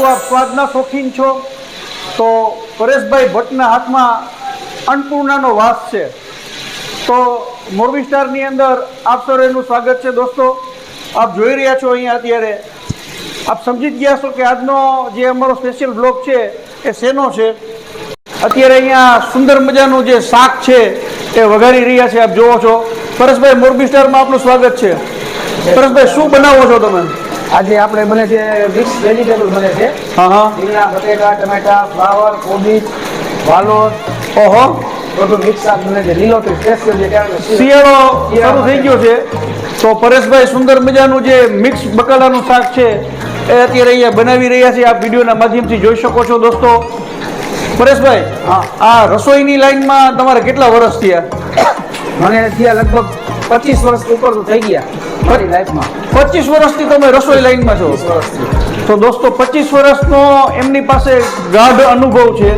શું આપ સ્વાદના શોખીન છો, તો પરેશભાઈ ભટ્ટના હાથમાં અન્નપૂર્ણાનો વાસ છે. તો મોરબી સ્ટારની અંદર આપ સૌનું સ્વાગત છે દોસ્તો. આપ જોઈ રહ્યા છો અહીંયા અત્યારે. આપ સમજી જ ગયા છો કે આજનો જે અમારો સ્પેશિયલ બ્લોગ છે, એ શેનો છે? અત્યારે અહીંયા સુંદર મજાનું જે શાક છે, એ વઘારી રહ્યા છે, આપ જોવો છો. પરેશભાઈ, મોરબી સ્ટારમાં આપનું સ્વાગત છે. પરેશભાઈ, શું બનાવો છો તમે? આજે આપણે બને છે મિક્સ વેજીટેબલ બને છે. હા હા. રીંગણા બટેકા ટમેટા ફ્લાવર કોબીજ વાલોર ઓહો. બધું મિક્સ શાક બને છે. લીલો જે શિયાળો. શરૂ થઈ ગયો છે. તો પરેશભાઈ સુંદર મજાનું જે મિક્સ બકાલાનું શાક છે એ અત્યારે અહીંયા બનાવી રહ્યા છે. આપ વિડીયોના માધ્યમથી જોઈ શકો છો દોસ્તો. પરેશભાઈ હા. આ રસોઈની લાઈનમાં તમારે કેટલા વર્ષ થયા? મને ત્યાં લગભગ પચીસ વર્ષ ઉપર તો થઈ ગયા લાઈફમાં. પચીસ વર્ષથી તમે રસોઈ લાઈનમાં છો? તો દોસ્તો પચીસ વર્ષનો એમની પાસે ગાઢ અનુભવ છે.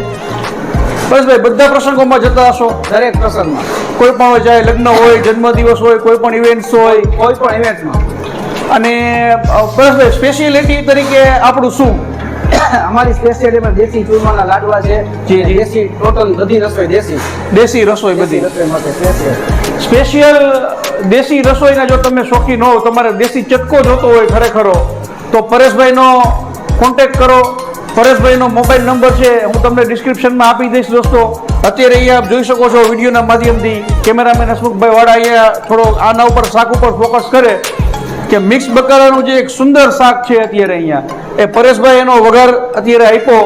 પરેશભાઈ બધા પ્રસંગોમાં જતા હશો. દરેક પ્રસંગમાં. કોઈ પણ હોય ચાહે લગ્ન હોય જન્મદિવસ હોય કોઈ પણ ઇવેન્ટ્સ હોય. કોઈ પણ ઇવેન્ટમાં અને પરેશભાઈ સ્પેશિયાલિટી તરીકે આપણું શું? અમારી સ્પેશિયાલિટીમાં દેશી ચૂરમાના લાડવા છે જી. દેશી ટોટલ બધી રસોઈ દેશી. દેશી રસોઈ બધી. રસોઈ માટે સ્પેશિયલ સ્પેશિયલ દેશી રસોઈના જો તમે શોખીન હો તમારે દેશી ચટકો જોતો હોય ખરેખરો. તો પરેશભાઈનો કોન્ટેક્ટ કરો. પરેશભાઈનો મોબાઈલ નંબર છે હું તમને ડિસ્ક્રિપ્શનમાં આપી દઈશ દોસ્તો. અત્યારે અહીંયા આપ જોઈ શકો છો વિડીયોના માધ્યમથી કેમેરામેન હસમુખભાઈ વાળા અહીંયા થોડો આના ઉપર શાક ઉપર ફોકસ કરે. કે મિક્સ બકાલાનું જે એક સુંદર શાક છે અત્યારે અહીંયા. એ પરેશભાઈ એનો વઘાર અત્યારે આપ્યો.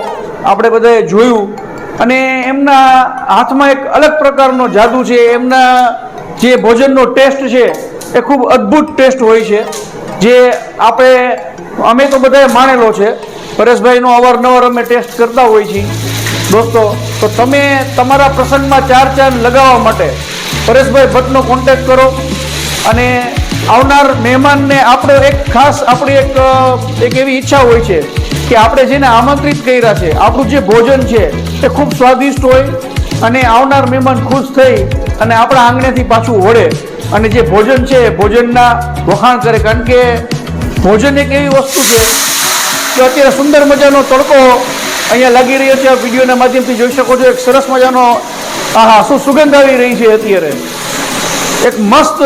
આપણે બધાએ જોયું. અને એમના હાથમાં એક અલગ પ્રકારનો જાદુ છે. એમના જે ભોજનનો ટેસ્ટ છે, એ ખૂબ અદ્ભુત ટેસ્ટ હોય છે. જે આપણે, અમે તો બધાએ માણેલો છે. પરેશભાઈનો અવારનવાર અમે ટેસ્ટ કરતા હોઈએ છીએ. દોસ્તો, તો તમે તમારા પ્રસંગમાં ચાર ચાંદ લગાવવા માટે પરેશભાઈ ભટ્ટનો કોન્ટેક્ટ કરો. અને આવનાર મહેમાનને આપણો એક ખાસ આપણી એક એક એવી ઈચ્છા હોય છે કે આપણે જેને આમંત્રિત કર્યા છે, આપણું જે ભોજન છે એ ખૂબ સ્વાદિષ્ટ હોય અને આવનાર મહેમાન ખુશ થઈ અને આપણા આંગણેથી પાછું વળે. અને જે ભોજન છે, ભોજનના વખાણ કરે. કારણ કે ભોજન એક એવી વસ્તુ છે કે અત્યારે સુંદર મજાનો તડકો અહીંયા લાગી રહ્યો છે. આ વિડીયોના માધ્યમથી જોઈ શકો છો. એક સરસ મજાનો, આહા, શું સુગંધ આવી રહી છે અત્યારે. એક મસ્ત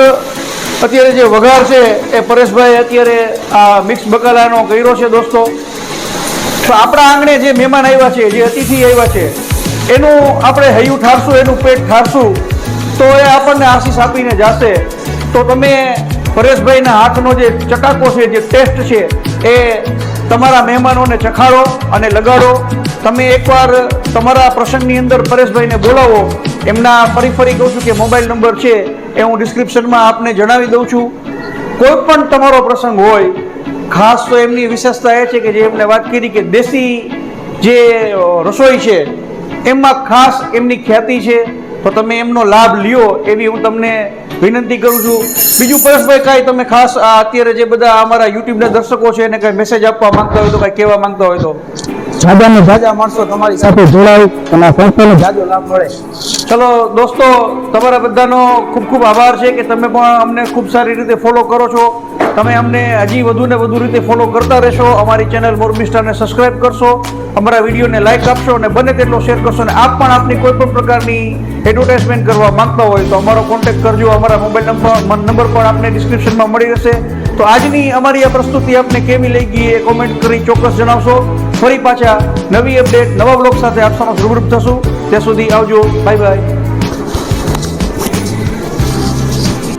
અત્યારે જે વઘાર છે એ પરેશભાઈ અત્યારે આ મિક્સ બકાલાનો કર્યો છે દોસ્તો. તો આપણા આંગણે જે મહેમાન આવ્યા છે, જે અતિથિ આવ્યા છે, એનું આપણે હૈયું ઠારશું, એનું પેટ ઠારશું, તો એ આપણને આશીષ આપીને જાશે. તો તમે પરેશભાઈના હાથનો જે ચટાકો છે, જે ટેસ્ટ છે, એ તમારા મહેમાનોને ચખાડો અને લગાડો. તમે એકવાર તમારા પ્રસંગની અંદર પરેશભાઈને બોલાવો. એમના ફરી ફરી કહું છું કે મોબાઈલ નંબર છે એ હું ડિસ્ક્રિપ્શનમાં આપને જણાવી દઉં છું. કોઈ પણ તમારો પ્રસંગ હોય, ખાસ તો એમની વિશેષતા એ છે કે જે એમને વાત કરી કે દેશી જે રસોઈ છે, એમાં ખાસ એમની ખ્યાતિ છે, તો તમે એમનો લાભ લ્યો એવી હું તમને વિનંતી કરું છું. બીજું પરેશભાઈ, કાંઈ તમે ખાસ અત્યારે જે બધા અમારા યુટ્યુબના દર્શકો છે એને કાંઈ મેસેજ આપવા માંગતા હોય તો કાંઈ કહેવા માંગતા હોય તો? જાજાને જાજા માણસો તમારી સાથે જોડાય અને આ સંસ્થાનો જાજો લાભ મળે. ચલો દોસ્તો તમારા બધાનો ખૂબ ખૂબ આભાર છે કે તમે પણ અમને ખૂબ સારી રીતે ફોલો કરો છો. તમે અમને હજી વધુ ને વધુ રીતે ફોલો કરતા રહેશો. અમારી ચેનલ મોરબી સ્ટારને સબસ્ક્રાઇબ કરશો. અમારા વિડીયોને લાઇક આપશો અને બને તેટલો શેર કરશો અને આપ પણ આપની કોઈ પણ પ્રકારની એડવર્ટાઇઝમેન્ટ કરવા માંગતા હોય તો અમારો કોન્ટેક્ટ કરજો. અમારા મોબાઈલ નંબર નંબર પણ આપને ડિસ્ક્રિપ્શનમાં મળી રહેશે. તો આજની અમારી આ પ્રસ્તુતિ આપને કેવી લઈ ગઈ એ કોમેન્ટ કરી ચોક્કસ જણાવશો. ફરી પાછા નવી અપડેટ નવા બ્લોગ સાથે આપ સમક્ષ રૂબરૂ થશું. ત્યાં સુધી આવજો. Bye bye